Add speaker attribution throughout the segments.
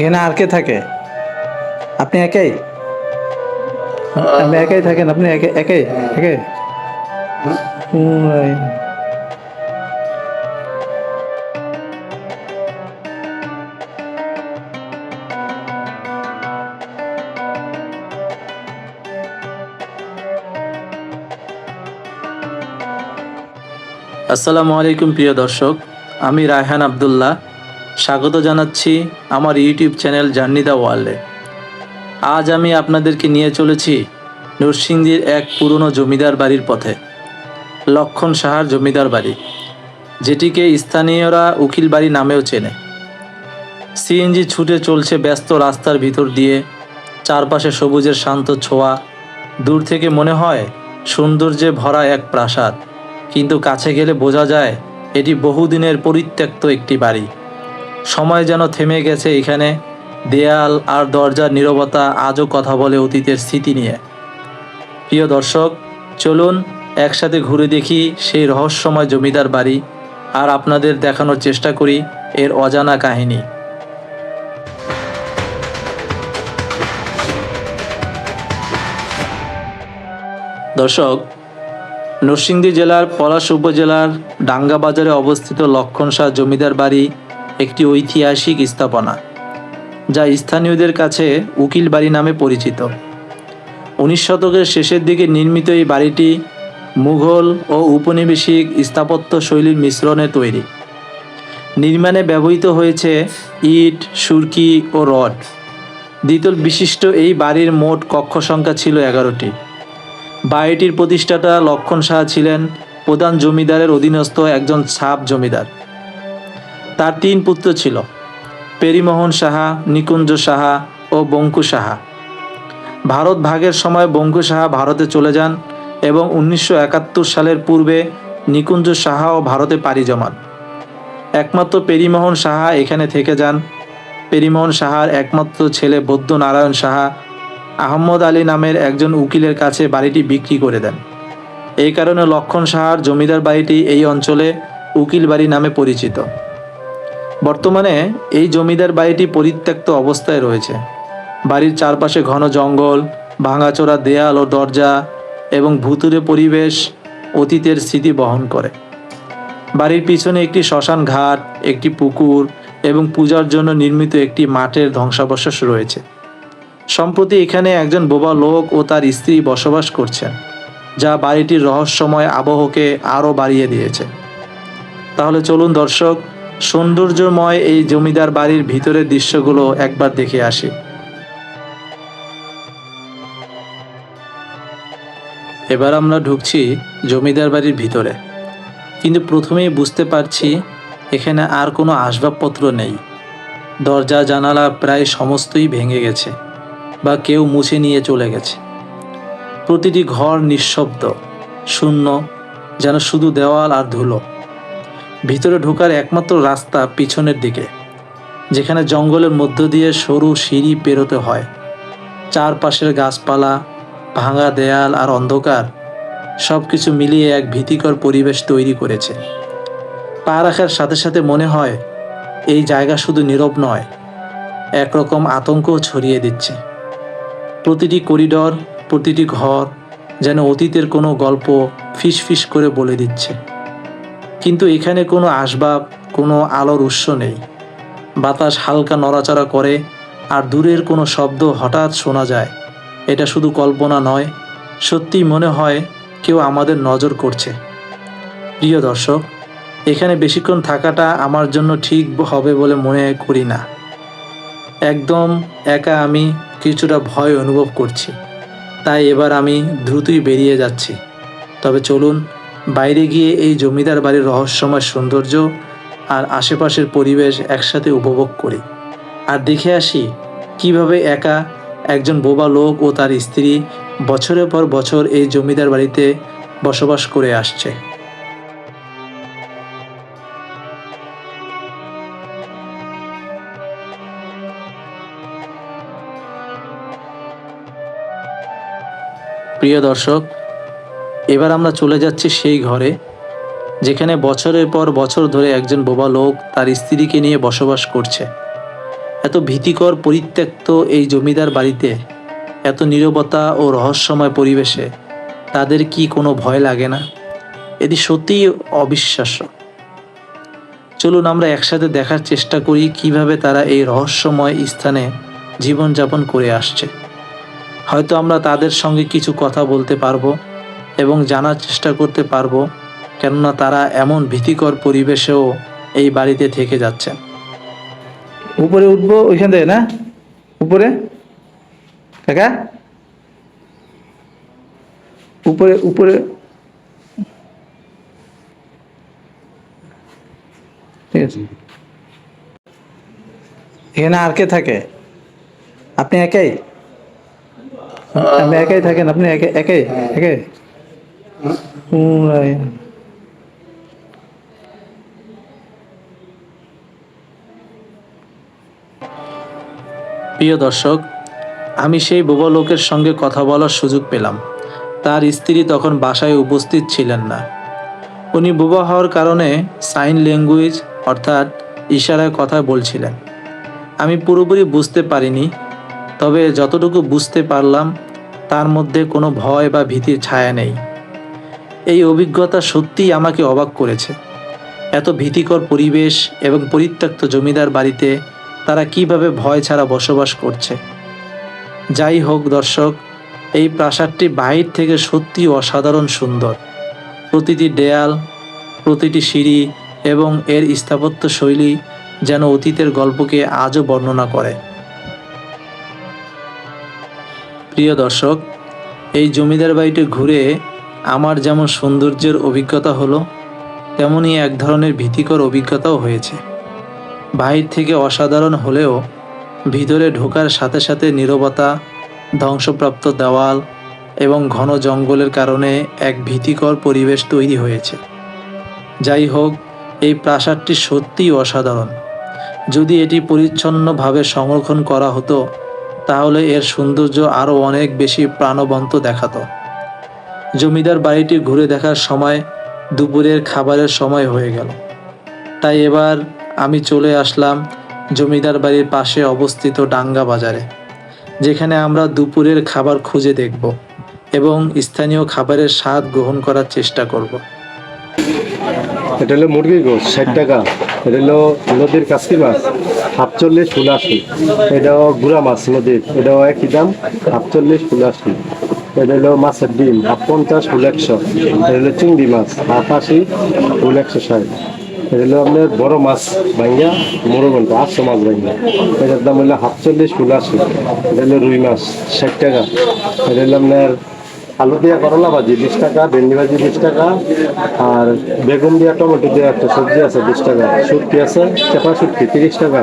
Speaker 1: এখানে আর কে থাকে? আপনি একাই? আপনি একাই থাকেন, আপনি একে- একাই একাই?
Speaker 2: আসসালামু আলাইকুম প্রিয় দর্শক, আমি রায়হান আবদুল্লাহ। স্বাগত জানাচ্ছি আমার ইউটিউব চ্যানেল জার্নি দ্য ওয়ার্ল্ডে। আজ আমি আপনাদেরকে নিয়ে চলেছি নরসিংদীর এক পুরনো জমিদার বাড়ির পথে, লক্ষণ সাহার জমিদার বাড়ি, যেটিকে স্থানীয়রা উকিল বাড়ি নামেও চেনে। সিএনজি ছুটে চলছে ব্যস্ত রাস্তার ভিতর দিয়ে, চারপাশে সবুজের শান্ত ছোঁয়া, দূর থেকে মনে হয় সৌন্দর্যে ভরা এক প্রাসাদ, কিন্তু কাছে গেলে বোঝা যায় এটি বহুদিনের পরিত্যক্ত একটি বাড়ি। সময় যেন থেমে গেছে এখানে। দেয়াল আর দরজার নীরবতা আজও কথা বলে অতীতের স্মৃতি নিয়ে। প্রিয় দর্শক, চলুন একসাথে ঘুরে দেখি সেই রহস্যময় জমিদার বাড়ি আর আপনাদের দেখানোর চেষ্টা করি এর অজানা কাহিনী। দর্শক, নরসিংদী জেলার পলাশ উপজেলার ডাঙ্গা বাজারে অবস্থিত লক্ষণ শাহ জমিদার বাড়ি একটি ঐতিহাসিক স্থাপনা, যা স্থানীয়দের কাছে উকিল বাড়ি নামে পরিচিত। উনিশ শতকের শেষের দিকে নির্মিত এই বাড়িটি মুঘল ও উপনিবেশিক স্থাপত্য শৈলীর মিশ্রণে তৈরি। নির্মাণে ব্যবহৃত হয়েছে ইট, সুরকি ও রড। দ্বিতল বিশিষ্ট এই বাড়ির মোট কক্ষ সংখ্যা ছিল এগারোটি। বাড়িটির প্রতিষ্ঠাতা লক্ষণ শাহ ছিলেন প্রধান জমিদারের অধীনস্থ একজন ছাপ জমিদার। তার তিন পুত্র ছিল, পেরিমোহন সাহা, নিকুঞ্জ সাহা ও বঙ্কু সাহা। ভারত ভাগের সময় বঙ্কু সাহা ভারতে চলে যান এবং উনিশশো একাত্তর সালের পূর্বে নিকুঞ্জ সাহা ও ভারতে পাড়ি জমান। একমাত্র পেরিমোহন সাহা এখানে থেকে যান। পেরিমোহন সাহার একমাত্র ছেলে বৌদ্ধ নারায়ণ সাহা আহম্মদ আলী নামের একজন উকিলের কাছে বাড়িটি বিক্রি করে দেন। এই কারণে লক্ষণ সাহার জমিদার বাড়িটি এই অঞ্চলে উকিল বাড়ি নামে পরিচিত। বর্তমানে এই জমিদার বাড়িটি পরিত্যক্ত অবস্থায় রয়েছে। বাড়ির চারপাশে ঘন জঙ্গল, ভাঙাচোরা দেয়াল ও দরজা এবং ভুতুরে পরিবেশ অতীতের স্মৃতি বহন করে। বাড়ির পিছনে একটি শ্মশান ঘাট, একটি পুকুর এবং পূজার জন্য নির্মিত একটি মাঠের ধ্বংসাবশেষ রয়েছে। সম্প্রতি এখানে একজন বোবা লোক ও তার স্ত্রী বসবাস করছেন, যা বাড়িটির রহস্যময় আবহকে আরও বাড়িয়ে দিয়েছে। তাহলে চলুন দর্শক সৌন্দর্যময় এই জমিদার বাড়ির ভিতরের দৃশ্যগুলো একবার দেখে আসি। এবার আমরা ঢুকছি জমিদার বাড়ির ভিতরে। কিন্তু প্রথমেই বুঝতে পারছি এখানে আর কোনো আসবাবপত্র নেই। দরজা, জানালা প্রায় সমস্তই ভেঙে গেছে বা কেউ মুছে নিয়ে চলে গেছে। প্রতিটি ঘর নিঃশব্দ, শূন্য, যেন শুধু দেওয়াল আর ধুলো। ভিতরে ঢোকার একমাত্র রাস্তা পিছনের দিকে, যেখানে জঙ্গলের মধ্য দিয়ে সরু সিঁড়ি পেরোতে হয়। চারপাশের গাছপালা, ভাঙা দেয়াল আর অন্ধকার সব কিছু মিলিয়ে এক ভীতিকর পরিবেশ তৈরি করেছে। পা রাখার সাথে সাথে মনে হয়, এই জায়গা শুধু নীরব নয়, একরকম আতঙ্কও ছড়িয়ে দিচ্ছে। প্রতিটি করিডর, প্রতিটি ঘর যেন অতীতের কোনো গল্প ফিস ফিস করে বলে দিচ্ছে। কিন্তু এখানে কোনো আসবাব, কোনো আলোর উৎস নেই। বাতাস হালকা নড়াচড়া করে আর দূরের কোনো শব্দ হঠাৎ শোনা যায়। এটা শুধু কল্পনা নয়, সত্যিই মনে হয় কেউ আমাদের নজর করছে। প্রিয় দর্শক, এখানে বেশিক্ষণ থাকাটা আমার জন্য ঠিক হবে বলে মনে করি না। একদম একা আমি কিছুটা ভয় অনুভব করছি। তাই এবার আমি দ্রুতই বেরিয়ে যাচ্ছি। তবে চলুন বাইরে গিয়ে এই জমিদার বাড়ির রহস্যময় সৌন্দর্য আর আশেপাশের পরিবেশ একসাথে উপভোগ করি। আর দেখে আসি কীভাবে একা একজন বোবা লোক ও তার স্ত্রী বছরের পর বছর এই জমিদার বাড়িতে বসবাস করে আসছে। প্রিয় দর্শক এবার আমরা চলে যাচ্ছি সেই ঘরে, যেখানে বছরের পর বছর ধরে একজন বোবা লোক তার স্ত্রীকে নিয়ে বসবাস করছে। এত ভীতিকর পরিত্যক্ত এই জমিদার বাড়িতে, এত নীরবতা ও রহস্যময় পরিবেশে তাদের কি কোনো ভয় লাগে না? এটি সত্যিই অবিশ্বাস্য। চলুন আমরা একসাথে দেখার চেষ্টা করি কীভাবে তারা এই রহস্যময় স্থানে জীবনযাপন করে আসছে। হয়তো আমরা তাদের সঙ্গে কিছু কথা বলতে পারব। এবং জানার চেষ্টা করতে পারব কেননা তারা এমন ভীতিকর পরিবেশেও এই বাড়িতে থেকে যাচ্ছেন।
Speaker 1: উপরে উঠবো ওইখান থেকে না? উপরে? কাকা? উপরে উপরে। ঠিক আছে। এখানে আর কে থাকে? আপনি একাই? আপনি একাই থাকেন আপনি একাই? একাই একাই? উম,
Speaker 2: প্রিয় দর্শক, আমি সেই বোবা লোকের সঙ্গে কথা বলার সুযোগ পেলাম। তার স্ত্রী তখন বাসায় উপস্থিত ছিলেন না। উনি বোবা হওয়ার কারণে সাইন ল্যাঙ্গুয়েজ অর্থাৎ ইশারায় কথা বলছিলেন। আমি পুরোপুরি বুঝতে পারিনি, তবে যতটুকু বুঝতে পারলাম, তার মধ্যে কোনো ভয় বা ভীতির ছায়া নেই। এই অভিজ্ঞতা সত্যিই আমাকে অবাক করেছে। এত ভীতিকর পরিবেশ এবং পরিত্যক্ত জমিদার বাড়িতে তারা কীভাবে ভয় ছাড়া বসবাস করছে। যাই হোক দর্শক, এই প্রাসাদটি বাহির থেকে সত্যি অসাধারণ সুন্দর। প্রতিটি দেয়াল, প্রতিটি সিঁড়ি এবং এর স্থাপত্য শৈলী যেন অতীতের গল্পকে আজও বর্ণনা করে। প্রিয় দর্শক, এই জমিদার বাড়িটি ঘুরে আমার যেমন সৌন্দর্যের অভিজ্ঞতা হলো, তেমনই এক ধরনের ভীতিকর অভিজ্ঞতাও হয়েছে। বাহির থেকে অসাধারণ হলেও ভিতরে ঢোকার সাথে সাথে নীরবতা, ধ্বংসপ্রাপ্ত দেওয়াল এবং ঘন জঙ্গলের কারণে এক ভীতিকর পরিবেশ তৈরি হয়েছে। যাই হোক, এই প্রাসাদটি সত্যিই অসাধারণ। যদি এটি পরিচ্ছন্নভাবে সংরক্ষণ করা হতো, তাহলে এর সৌন্দর্য আরও অনেক বেশি প্রাণবন্ত দেখাতো। জমিদার বাড়িটি ঘুরে দেখার সময়, দুপুরের খাবারের সময় হয়ে গেল। তাই এবার আমি চলে আসলাম জমিদার বাড়ির পাশে অবস্থিত ডাঙ্গা বাজারে, যেখানে আমরা দুপুরের খাবার খুঁজে দেখব এবং স্থানীয় খাবারের স্বাদ গ্রহণ করার চেষ্টা করব।
Speaker 3: এটা হলো মুরগির গোস ষাট টাকা। এটা হলো নদীর কাসকি মাছ, সাতচল্লিশ ফুলাশি এটাও গুড়া মাছ নদীর। এটাও একই দাম, সাতচল্লিশ ফুলাশি এটা হলো মাছের ডিম হাফ পঞ্চাশ ফুল একশো। এটা হলো চিংড়ি মাছ হাফ আশি ফুল একশো ষাট। এটা হলো আপনার বড় মাছ ভাঙ্গা মোরগন্টা, আটশো মাছ ভাঙ্গা এটার দাম হলো সাতচল্লিশ ফুল আশি। এটা হলো রুই মাছ, ষাট টাকা। এটা হলো আপনার আলু দিয়া করলা ভাজি, বিশ টাকা, ভেন্ডি ভাজি বিশ টাকা, আর বেগুন দিয়া টমেটো দিয়া একটা সবজি আছে বিশ টাকা শুটকি আছে, চেপা শুটকি তিরিশ টাকা,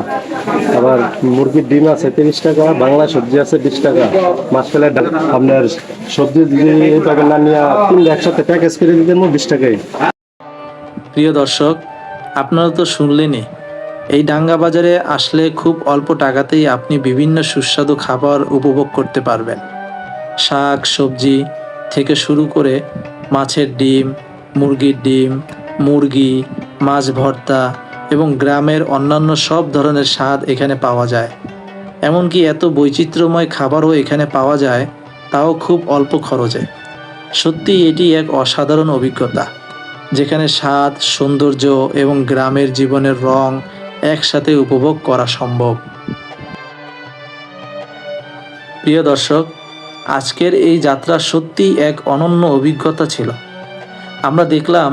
Speaker 3: আবার মুরগির ডিম আছে তিরিশ টাকা, বাংলা সবজি আছে বিশ টাকা মাছকালের ডাল, আপনার সবজি যদি না নিয়ে তিনটা একসাথে প্যাকেজ করে দিতে বিশ টাকাই
Speaker 2: প্রিয় দর্শক, আপনারা তো শুনলেনই, এই ডাঙ্গা বাজারে আসলে খুব অল্প টাকাতেই আপনি বিভিন্ন সুস্বাদু খাবার উপভোগ করতে পারবেন। শাক, সবজি থেকে শুরু করে মাছের ডিম, মুরগির ডিম, মুরগি, মাছ ভর্তা এবং গ্রামের অন্যান্য সব ধরনের স্বাদ এখানে পাওয়া যায়। এমনকি এত বৈচিত্র্যময় খাবারও এখানে পাওয়া যায়, তাও খুব অল্প খরচে। সত্যি এটি এক অসাধারণ অভিজ্ঞতা, যেখানে স্বাদ, সৌন্দর্য এবং গ্রামের জীবনের রং একসাথে উপভোগ করা সম্ভব। প্রিয় দর্শক আজকের এই যাত্রা সত্যিই এক অনন্য অভিজ্ঞতা ছিল। আমরা দেখলাম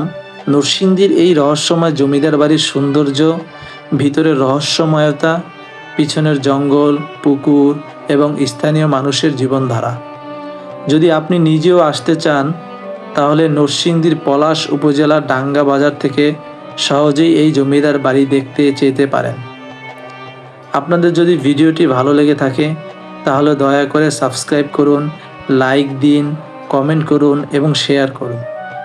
Speaker 2: নরসিংদীর এই রহস্যময় জমিদার বাড়ির সৌন্দর্য ভিতরের রহস্যময়তা, পিছনের জঙ্গল, পুকুর এবং স্থানীয় মানুষের জীবনধারা। যদি আপনি নিজেও আসতে চান, তাহলে নরসিংদীর পলাশ উপজেলার ডাঙ্গা বাজার থেকে সহজেই এই জমিদার বাড়ি দেখতে যেতে পারেন। আপনাদের যদি ভিডিওটি ভালো লেগে থাকে তাহলে দয়া করে সাবস্ক্রাইব করুন লাইক দিন কমেন্ট করুন এবং শেয়ার করুন।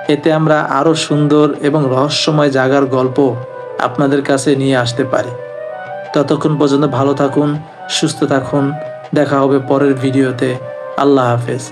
Speaker 2: এতে আমরা আরও সুন্দর এবং রহস্যময় জাগার গল্প আপনাদের কাছে নিয়ে আসতে পারি। ততক্ষণ পর্যন্ত ভালো থাকুন, সুস্থ থাকুন। দেখা হবে পরের ভিডিওতে আল্লাহ হাফেজ।